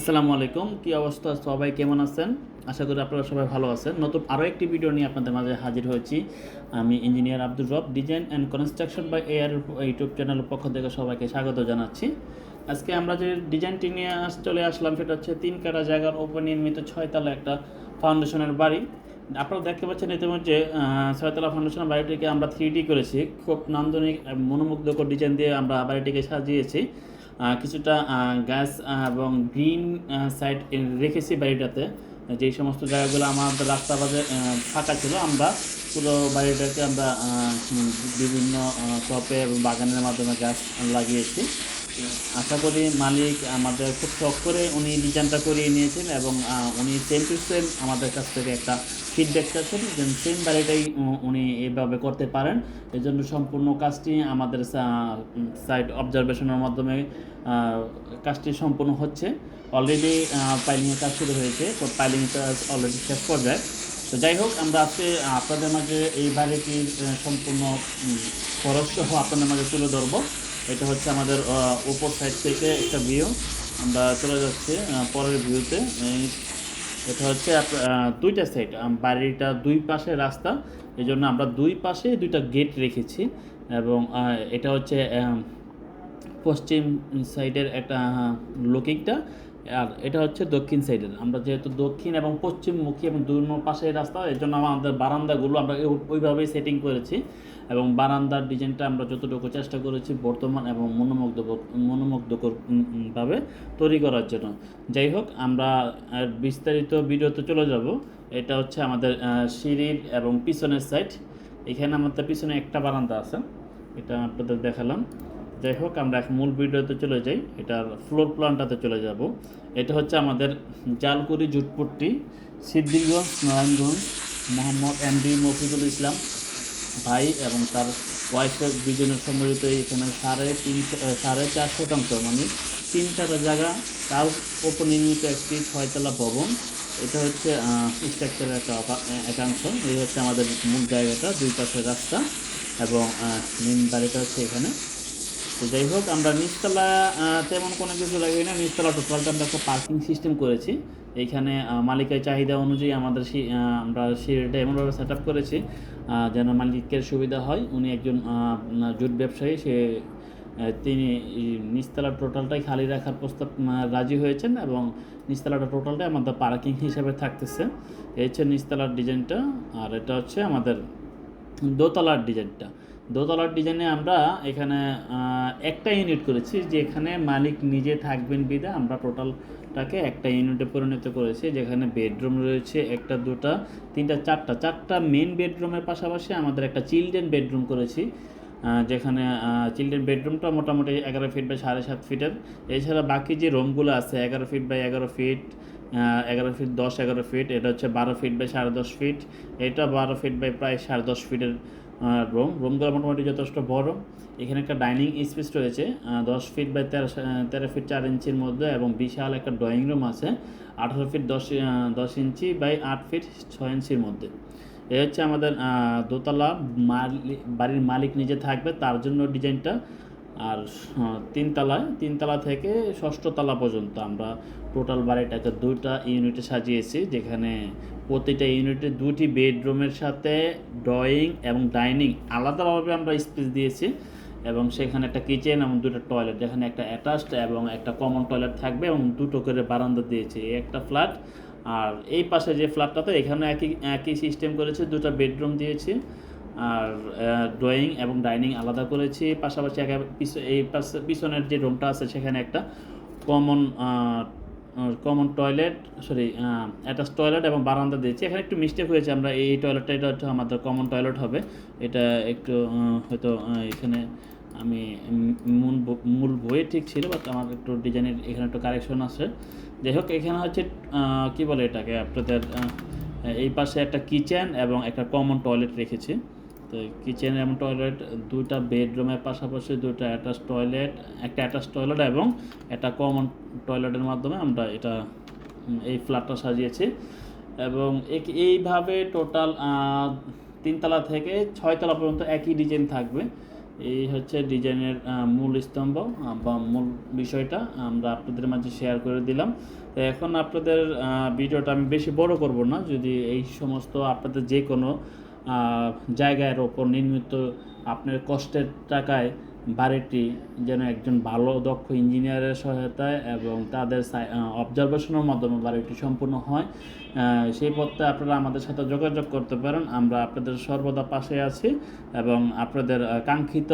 আসসালামু আলাইকুম। কী অবস্থা? সবাই কেমন আছেন? আশা করি আপনারা সবাই ভালো আছেন। নতুন আরও একটি ভিডিও নিয়ে আপনাদের মাঝে হাজির হয়েছি। আমি engineer Abdur Rab, design and construction by air YouTube চ্যানেলের পক্ষ থেকে সবাইকে স্বাগত জানাচ্ছি। আজকে আমরা যে ডিজাইনটি নিয়ে আস, চলে আসলাম, সেটা হচ্ছে তিন কাটা জায়গার ওপর নির্মিত ছয়তলা একটা ফাউন্ডেশনের বাড়ি। আপনারা দেখতে পাচ্ছেন ইতিমধ্যে ছয়তলা ফাউন্ডেশনের বাড়িটিকে আমরা থ্রি করেছি। খুব নান্দনিক মনোমুগ্ধকর ডিজাইন দিয়ে আমরা বাড়িটিকে সাজিয়েছি। কিছুটা গ্যাস এবং গ্রিন সাইড রেখেছি বাড়িটাতে। যেই সমস্ত জায়গাগুলো আমাদের রাস্তা বাজে ফাঁকা ছিল, আমরা পুরো বাড়িটাকে আমরা বিভিন্ন টপে এবং বাগানের মাধ্যমে গাছ লাগিয়েছি। আশা করি মালিক আমাদের খুব শখ করে উনি ডিজাইনটা করিয়ে নিয়েছেন এবং উনি সেম টু সেম আমাদের কাছ থেকে একটা ফিডব্যাক চাচ্ছেন যে সেম বাড়িটাই উনি এইভাবে করতে পারেন। এই জন্য সম্পূর্ণ কাজটি আমাদের সাইট অবজারভেশনের মাধ্যমে কাজটি সম্পূর্ণ হচ্ছে। অলরেডি পাইলিংয়ের কাজ শুরু হয়েছে, তো পাইলিংটা অলরেডি শেষ পর্যায়ে। তো যাই হোক, আমরা আজকে আপনাদের মাঝে এই বাড়িটির সম্পূর্ণ খরচ সহ আপনাদের মাঝে তুলে ধরবো। এটা হচ্ছে আমাদের উপর সাইড থেকে একটা ভিউ আমরা চলে যাচ্ছি পরের ভিউতে এটা হচ্ছে দুইটা সাইড বাড়িটা দুই পাশে রাস্তা। এই জন্য আমরা দুই পাশে দুইটা গেট রেখেছি। এবং এটা হচ্ছে পশ্চিম সাইডের একটা লুকিংটা আর এটা হচ্ছে দক্ষিণ সাইডের আমরা যেহেতু দক্ষিণ এবং পশ্চিমমুখী এবং দুই পাশে রাস্তা এর জন্য আমাদের বারান্দাগুলো আমরা ওইভাবেই সেটিং করেছি এবং বারান্দার ডিজাইনটা আমরা যতটুকু চেষ্টা করেছি বর্তমান এবং মনোমুগ্ধ মনোমুগ্ধকর উম, উম, ভাবে তৈরি করার জন্য। যাই হোক আমরা বিস্তারিত ভিডিওতে চলে যাব। এটা হচ্ছে আমাদের সিঁড়ির এবং পিছনের সাইড এখানে আমাদের পিছনে একটা বারান্দা আছে। এটা আপনাদের দেখালাম। যাই হোক, আমরা এখন মূল ভিডিওতে চলে যাই। এটার ফ্লোর প্ল্যানটাতে চলে যাব। এটা হচ্ছে আমাদের জালকুড়ি জুটপট্টি সিদ্দিগঞ্জ নারায়ণগঞ্জ, মোহাম্মদ এম ডি মফিদুল ইসলাম ভাই এবং তার ওয়াইফের দুজনের সম্মিলিত এখানে সাড়ে তিন, সাড়ে চার শতাংশ মানে তিন চারটা জায়গা। তার উপর নির্মিত একটি ছয়তলা ভবন। এটা হচ্ছে স্ট্রাকচারের একটা একাংশ এই হচ্ছে আমাদের মূল জায়গাটা, দুই পাশে রাস্তা এবং মেন বাড়িটা হচ্ছে এখানে। তো যাই হোক, আমরা নিচতলা তেমন কোনো কিছু লাগবে না, নিচতলা টোটালটা আমরা একটা পার্কিং সিস্টেম করেছি। এইখানে মালিকের চাহিদা অনুযায়ী আমাদের আমরা সিঁড়িটা এমনভাবে সেট আপ করেছি যেন মালিকের সুবিধা হয়। উনি একজন জুট ব্যবসায়ী, সে তিনি নিচতলা টোটালটাই খালি রাখার প্রস্তাব রাজি হয়েছেন এবং নিচতলাটা টোটালটাই আমাদের পার্কিং হিসাবে থাকতেছে। এই হচ্ছে নিচতলার ডিজাইনটা আর এটা হচ্ছে আমাদের দোতলার ডিজাইনটা দোতলার ডিজাইনে আমরা এখানে একটা ইউনিট করেছি যেখানে মালিক নিজে থাকবেন বিদে। আমরা টোটালটাকে একটা ইউনিটে পরিণত করেছি যেখানে বেডরুম রয়েছে একটা, দুটা, তিনটা, চারটা। চারটা মেন বেডরুমের পাশাপাশি আমাদের একটা চিলড্রেন বেডরুম করেছি যেখানে চিলড্রেন বেডরুমটা মোটামুটি এগারো ফিট বাই সাড়ে সাত ফিটের এছাড়া বাকি যে রুমগুলো আছে, এগারো ফিট বাই এগারো ফিট এগারো ফিট দশ, এগারো ফিট এটা হচ্ছে বারো ফিট বাই সাড়ে দশ ফিট এটা বারো ফিট বাই প্রায় সাড়ে দশ ফিটের রুম রুমগুলো মোটামুটি যথেষ্ট বড়। এখানে একটা ডাইনিং স্পেস রয়েছে দশ ফিট বাই তেরো তেরো ফিট চার ইঞ্চির মধ্যে এবং বিশাল একটা ড্রয়িং রুম আছে, আঠারো ফিট দশ দশ ইঞ্চি বাই আট ফিট ছয় ইঞ্চির মধ্যে। এ হচ্ছে আমাদের দোতলা বাড়ির মালিক নিজে থাকবে, তার জন্য ডিজাইনটা আর তিনতলায়, তিনতলা থেকে ষষ্ঠ তলা পর্যন্ত আমরা টোটাল বাড়িটাকে দুইটা ইউনিটে সাজিয়েছি, যেখানে প্রতিটা ইউনিটে দুটি বেডরুমের সাথে ড্রয়িং এবং ডাইনিং আলাদাভাবে আমরা স্পেস দিয়েছি এবং সেখানে একটা কিচেন এবং দুটো টয়লেট, যেখানে একটা অ্যাটাচড এবং একটা কমন টয়লেট থাকবে এবং দুটো করে বারান্দা দিয়েছে একটা ফ্ল্যাট। আর এই পাশে যে ফ্ল্যাটটা তো এখানে একই একই সিস্টেম করেছে, দুটো বেডরুম দিয়েছি। আর ড্রয়িং এবং ডাইনিং আলাদা করেছি, পাশাপাশি একা এই পাশে পিছনের যে রুমটা আছে, সেখানে একটা common common toilet sorry attach toilet এবং বারান্দা দিয়েছি। এখানে একটু মিস্টেক হয়েছে, আমরা এই টয়লেটটা এটা হচ্ছে আমাদের কমন টয়লেট হবে। এটা একটু হয়তো এখানে আমি মূল মূল বইয়ে ঠিক ছিল বাট আমার একটু ডিজাইনের এখানে একটু কারেকশন আছে। যাই হোক, এখানে হচ্ছে কি বলে এটাকে আপনাদের এই পাশে একটা কিচেন এবং একটা কমন টয়লেট রেখেছি। তো কিচেন এবং টয়লেট দুইটা বেডরুমের পাশাপাশি দুইটা অ্যাটাচ টয়লেট একটা অ্যাটাচ টয়লেট এবং একটা কমন টয়লেটের মাধ্যমে আমরা এটা এই ফ্ল্যাটটা সাজিয়েছি। এবং এইভাবে টোটাল তিনতলা থেকে ছয়তলা পর্যন্ত একই ডিজাইন থাকবে। এই হচ্ছে ডিজাইনের মূল স্তম্ভ বা মূল বিষয়টা আমরা আপনাদের মাঝে শেয়ার করে দিলাম। তো এখন আপনাদের ভিডিওটা আমি বেশি বড় করব না, যদি এই সমস্ত আপনাদের যে কোনো জায়গার ওপর নির্মিত আপনার কষ্টের টাকায় বাড়িটি যেন একজন ভালো, দক্ষ ইঞ্জিনিয়ারের সহায়তায় এবং তাদের অবজারভেশনের মাধ্যমে বাড়িটি সম্পূর্ণ হয়। সেই পথে আপনারা আমাদের সাথে যোগাযোগ করতে পারেন। আমরা আপনাদের সর্বদা পাশে আছি এবং আপনাদের কাঙ্ক্ষিত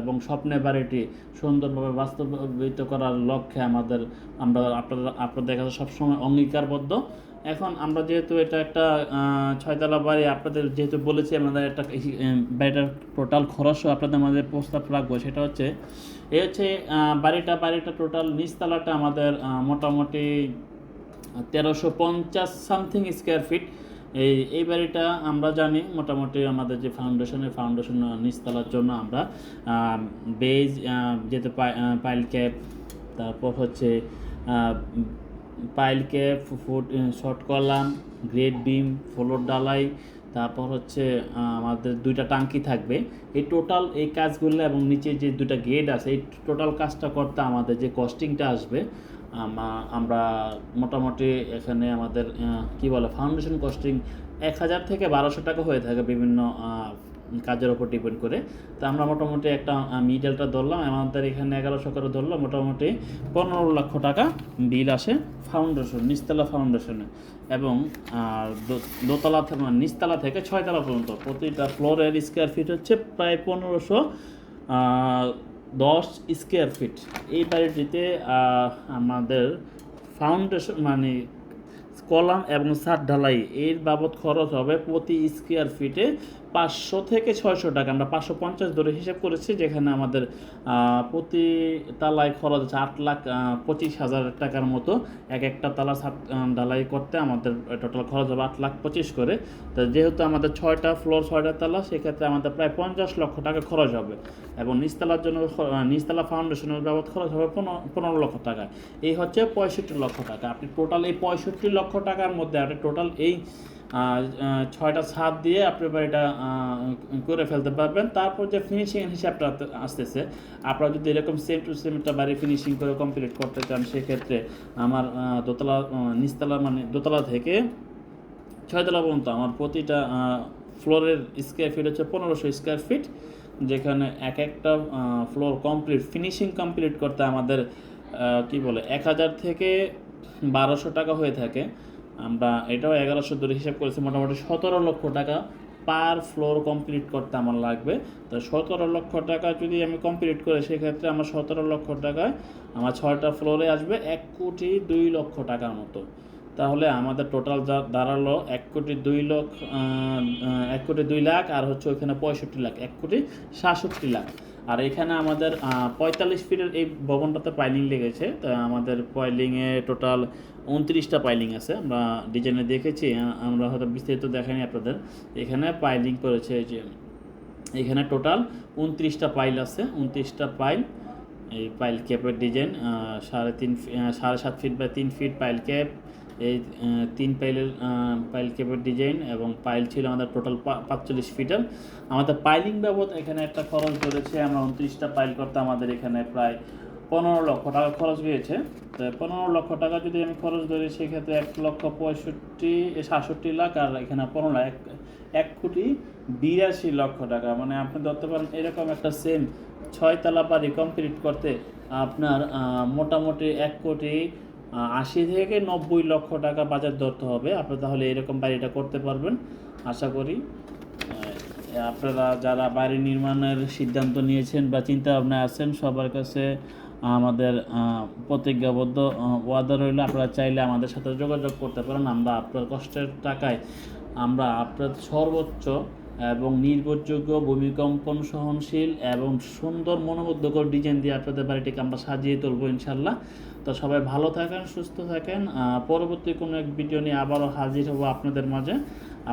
এবং স্বপ্নের বাড়িটি সুন্দরভাবে বাস্তবায়িত করার লক্ষ্যে আমাদের, আমরা আপনারা আপনাদের কাছে সবসময় অঙ্গীকারবদ্ধ। এখন আমরা যেহেতু এটা একটা ছয়তলা বাড়ি, আপনাদের যেহেতু বলেছি, আমাদের একটা বাড়িটার টোটাল খরচও আপনাদের আমাদের প্রস্তাব রাখব, সেটা হচ্ছে এ হচ্ছে বাড়িটা বাড়িটা টোটাল নিচতলাটা আমাদের মোটামুটি তেরোশো পঞ্চাশ সামথিং স্কোয়ার ফিট এই এই বাড়িটা আমরা জানি, মোটামুটি আমাদের যে ফাউন্ডেশনের ফাউন্ডেশন নিচতলার জন্য আমরা বেজ যেতে পাইল ক্যাপ তারপর হচ্ছে pile cap foot short column grade beam floor ডালাই, তারপর হচ্ছে আমাদের দুইটা টাঙ্কি থাকবে। এই টোটাল এই কাজগুলো এবং নিচে যে দুইটা গেট আছে, এই টোটাল কাজটা করতে আমাদের যে কস্টিংটা আসবে, আমা- আমরা মোটামুটি এখানে আমাদের কি বলে, ফাউন্ডেশন কস্টিং এক হাজার থেকে বারোশো টাকা হয়ে থাকে বিভিন্ন কাজের ওপর ডিপেন্ড করে। তো আমরা মোটামুটি একটা মিডলটা ধরলাম, আমাদের এখানে এগারোশো করে ধরলাম, মোটামুটি পনেরো লক্ষ টাকা বিল আসে ফাউন্ডেশন নিচতলা ফাউন্ডেশনে এবং, আর দোতলা থেকে মানে নিচতলা থেকে ছয়তলা পর্যন্ত, প্রতিটা ফ্লোরের স্কোয়ার ফিট হচ্ছে প্রায় পনেরোশো দশ স্কোয়ার ফিট এই বাড়িটিতে আমাদের ফাউন্ডেশন মানে কলাম এবং ছাদ ঢালাই, এর বাবদ খরচ হবে প্রতি স্কোয়ার ফিটে পাঁচশো থেকে ছয়শো টাকা। আমরা পাঁচশো পঞ্চাশ ধরে হিসাব করেছি, যেখানে আমাদের প্রতি তালায় খরচ হচ্ছে আট লাখ পঁচিশ হাজার টাকার মতো। এক একটা তালা ঢালাই করতে আমাদের টোটাল খরচ হবে আট লাখ পঁচিশ করে। তো যেহেতু আমাদের ছয়টা ফ্লোর ছয়টা তালা, সেক্ষেত্রে আমাদের প্রায় পঞ্চাশ লক্ষ টাকা খরচ হবে। এবং নিচতলার জন্য নিচতলা ফাউন্ডেশনের বাবদ খরচ হবে পনেরো লক্ষ টাকা। এই হচ্ছে পঁয়ষট্টি লক্ষ টাকা। আপনি টোটাল এই পঁয়ষট্টি লক্ষ টাকার মধ্যে আপনি টোটাল এই ছয়টা ছাদ দিয়ে আপনি বাড়িটা আহ, করে ফেলতে পারবেন। তারপর যে ফিনিশিং হিসাবটা আসতেছে আপনারা যদি এরকম সেম টু সেম একটা বাড়ি ফিনিশিং করে কমপ্লিট করতে চান সেক্ষেত্রে আমার দোতলা নিচতলা মানে দোতলা থেকে ছয়তলা পর্যন্ত আমার প্রতিটা ফ্লোরের স্কোয়ার ফিট হচ্ছে পনেরোশো স্কোয়ার ফিট যেখানে এক একটা ফ্লোর কমপ্লিট ফিনিশিং কমপ্লিট করতে আমাদের কি বলে এক হাজার থেকে বারোশো টাকা হয়ে থাকে। আমরা এটাও এগারোশো ধরে হিসাব করেছি, মোটামুটি সতেরো লক্ষ টাকা পার ফ্লোর কমপ্লিট করতে আমার লাগবে। তো সতেরো লক্ষ টাকা যদি আমি কমপ্লিট করি, সেক্ষেত্রে আমার সতেরো লক্ষ টাকায় আমার ছয়টা ফ্লোরে আসবে এক কোটি দুই লক্ষ টাকার মতো। তাহলে আমাদের টোটাল যা দাঁড়াল এক কোটি দুই লক্ষ এক কোটি দুই লাখ, আর হচ্ছে ওইখানে পঁয়ষট্টি লাখ, এক কোটি সাতষট্টি লাখ। আর এখানে আমাদের পঁয়তাল্লিশ ফিটের এই ভবনটাতে পাইলিং লেগেছে। তো আমাদের পাইলিংয়ে টোটাল উনত্রিশটা পাইলিং আছে। আমরা ডিজাইনে দেখেছি আমরা হয়তো বিস্তারিত দেখাইনি আপনাদের। এখানে পাইলিং করেছে যে, এখানে টোটাল উনত্রিশটা পাইল আছে। উনত্রিশটা পাইল, এই পাইল ক্যাপের ডিজাইন সাড়ে তিন সাড়ে সাত ফিট বা তিন ফিট পাইল ক্যাপ এই তিন পাইলের পাইল ক্যাপের ডিজাইন এবং পাইল ছিল আমাদের টোটাল পাঁচচল্লিশ ফিটার আমাদের পাইলিং বাবদ এখানে একটা খরচ ধরেছে, আমরা উনত্রিশটা পাইল করতে আমাদের এখানে প্রায় পনেরো লক্ষ টাকা খরচ হয়েছে। তো পনেরো লক্ষ টাকা যদি আমি খরচ ধরি, সেক্ষেত্রে এক লক্ষ পঁয়ষট্টি, সাতষট্টি লাখ আর এখানে পনেরো এক- এক কোটি বিরাশি লক্ষ টাকা। মানে আপনি ধরতে পারেন, এরকম একটা সেম ছয়তলা বাড়ি কমপ্লিট করতে আপনার মোটামুটি এক কোটি আশি থেকে নব্বই লক্ষ টাকা বাজার ধরতে হবে। আপনি তাহলে এরকম বাড়িটা করতে পারবেন, আশা করি। আপনারা যারা বাড়ি নির্মাণের সিদ্ধান্ত নিয়েছেন বা চিন্তা ভাবনা আছেন, সবার কাছে আমাদের প্রতিজ্ঞাবদ্ধ ওয়াদা রইল। আপনারা চাইলে আমাদের সাথে যোগাযোগ করতে পারেন। আমরা আপনার কষ্টের টাকায় আমরা আপনার সর্বোচ্চ এবং নির্ভরযোগ্য ভূমিকম্পন সহনশীল এবং সুন্দর মনোমুগ্ধকর ডিজাইন দিয়ে আপনাদের বাড়িটিকে আমরা সাজিয়ে তুলবো ইনশাল্লাহ। তো সবাই ভালো থাকেন, সুস্থ থাকেন। পরবর্তী কোনো এক ভিডিও নিয়ে আবারও হাজির হব আপনাদের মাঝে।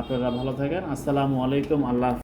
আপনারা ভালো থাকেন। আসসালামু আলাইকুম। আল্লাহ